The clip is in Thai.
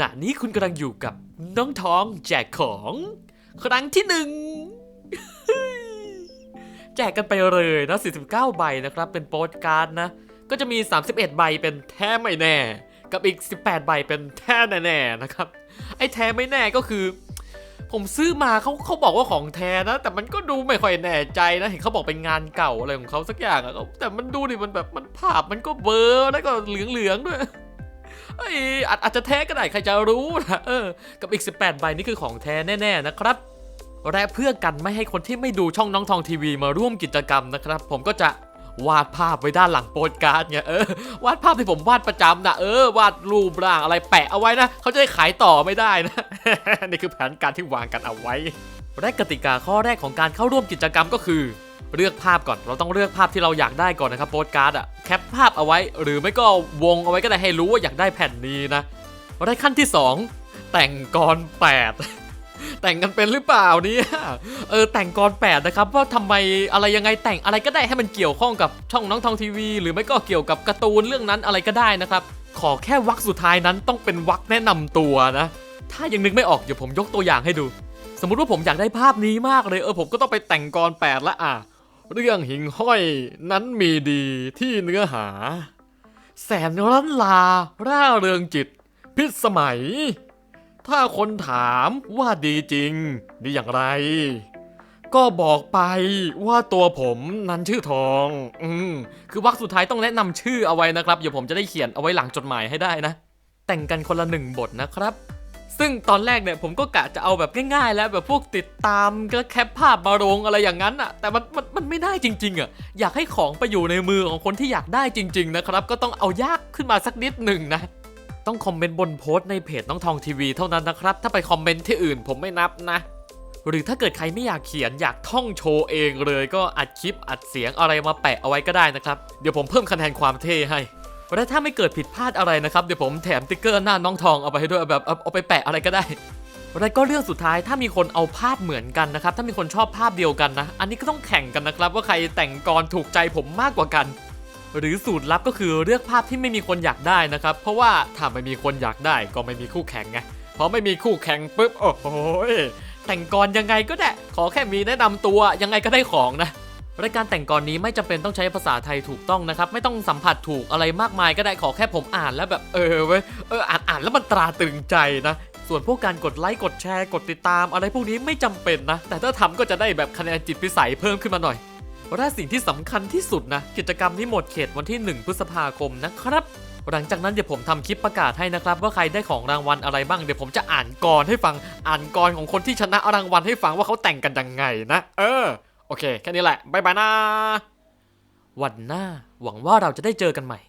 ขณะนี้คุณกำลังอยู่กับน้องทองแจกของครั้งที่หนึ่งแจกกันไปเลยนะ 49 ใบนะครับ เป็นโปสการ์ดนะ ก็จะมี 31 ใบเป็นแท้ไม่แน่ กับอีก 18 ใบเป็นแท้แน่ๆนะครับ ไอ้แท้ไม่แน่ก็คือ ผมซื้อมาเขาเขาบอกว่าของแท้นะ แต่มันก็ดูไม่ค่อยแน่ใจนะ เห็นเขาบอกเป็นงานเก่าอะไรของเขาสักอย่างอะแต่มันดูดิมันแบบมันภาพมันก็เบลอแล้วก็เหลืองๆด้วย เอ้ยอาจอาจจะแท้ก็ได้ใครจะรู้นะเออ กับอีก 18 ใบนี่คือของแท้แน่ ๆ นะครับและเพื่อกันไม่ให้คนที่ไม่ดูช่องน้องทองทีวีมาร่วมกิจกรรมนะครับ ผมก็จะวาดภาพไว้ด้านหลังโปสการ์ดไงเออวาดภาพที่ผมวาดประจำนะเออวาดรูปร่างอะไรแปะเอาไว้นะเขาจะได้ขายต่อไม่ได้นะ นี่คือแผนการที่วางกันเอาไว้และกติกาข้อแรกของการเข้าร่วมกิจกรรมก็คือ เลือกภาพก่อน เราต้องเลือกภาพที่เราอยากได้ก่อนนะครับโปสการ์ดอะแคปภาพเอาไว้ หรือไม่ก็วงเอาไว้ก็ได้ให้รู้ว่าอยากได้แผ่นนี้นะและขั้นที่ 2 แต่งกรแปดแต่งกันเป็นหรือเปล่าเนี่ยเออแต่งกรแปดนะครับว่าทำไมอะไรยังไงแต่งอะไรก็ได้ให้มันเกี่ยวข้องกับช่องน้องทองทีวี หรือไม่ก็เกี่ยวกับการ์ตูนเรื่องนั้นอะไรก็ได้นะครับ ขอแค่วักสุดท้ายนั้นต้องเป็นวักแนะนำตัวนะ ถ้ายังนึกไม่ออกเดี๋ยวผมยกตัวอย่างให้ดู สมมุติว่าผมอยากได้ภาพนี้มากเลยเออผมก็ต้องไปแต่งกรแปดละอะ เรื่องหิ่งห้อยนั้นมีดีที่เนื้อหา แสนรันลา ร่าเริงจิต พิษสมัย ถ้าคนถามว่าดีจริง ดีอย่างไร ก็บอกไปว่าตัวผมนั้นชื่อทอง อืมคือวักสุดท้ายต้องแนะนำชื่อเอาไว้นะครับ เดี๋ยวผมจะได้เขียนเอาไว้หลังจดหมายให้ได้นะ แต่งกันคนละหนึ่งบทนะครับ ซึ่งตอนแรกเนี่ยผมก็กะจะเอาแบบง่ายๆ แล้วแบบพวกติดตามก็แคปภาพมาลงอะไรอย่างนั้นอะแต่มันมันมันไม่ได้จริงๆอะอยากให้ของไปอยู่ในมือของคนที่อยากได้จริง ๆ นะครับ ก็ต้องเอายากขึ้นมาสักนิดหนึ่งนะ ต้องคอมเมนต์บนโพสต์ในเพจน้องทองทีวีเท่านั้นนะครับ ถ้าไปคอมเมนต์ที่อื่นผมไม่นับนะหรือถ้าเกิดใครไม่อยากเขียนอยากท่องโชว์เองเลยก็อัดคลิปอัดเสียงอะไรมาแปะเอาไว้ก็ได้นะครับ เดี๋ยวผมเพิ่มคะแนนความเท่ให้ และถ้าไม่เกิดผิดพลาดอะไรนะครับเดี๋ยวผมแถมติ๊กเกอร์หน้าน้องทองเอาไปให้ด้วยแบบเอาไปแปะอะไรก็ได้แล้วก็เรื่องสุดท้ายถ้ามีคนเอาภาพเหมือนกันนะครับ ถ้ามีคนชอบภาพเดียวกันนะ อันนี้ก็ต้องแข่งกันนะครับ ว่าใครแต่งกรถูกใจผมมากกว่ากัน หรือสูตรลับก็คือเลือกภาพที่ไม่มีคนอยากได้นะครับ เพราะว่าถ้าไม่มีคนอยากได้ก็ไม่มีคู่แข่งไงพอไม่มีคู่แข่งปุ๊บโอ้โหแต่งกรยังไงก็ได้ ขอแค่มีแนะนำตัวยังไงก็ได้ของนะ รายการแต่งกรนี้ไม่จำเป็นต้องใช้ภาษาไทยถูกต้องนะครับ ไม่ต้องสัมผัสถูกอะไรมากมายก็ได้ขอแค่ผมอ่านแล้วแบบเออเว้ยเอออ่านอ่านแล้วมันตราตรึงใจนะส่วนพวกการกดไลค์กดแชร์กดติดตาม อะไรพวกนี้ไม่จำเป็นนะ แต่ถ้าทำก็จะได้แบบคะแนนจิตพิสัยเพิ่มขึ้นมาหน่อยและสิ่งที่สำคัญที่สุดนะ กิจกรรมนี้หมดเขตวันที่ 1 พฤษภาคมนะครับ หลังจากนั้นเดี๋ยวผมทำคลิปประกาศให้นะครับ ว่าใครได้ของรางวัลอะไรบ้างเดี๋ยวผมจะอ่านกรให้ฟังอ่านกรของคนที่ชนะรางวัลให้ฟังว่าเขาแต่งกันยังไงนะ เออ โอเค แค่นี้แหละบายบายนะ วันหน้าหวังว่าเราจะได้เจอกันใหม่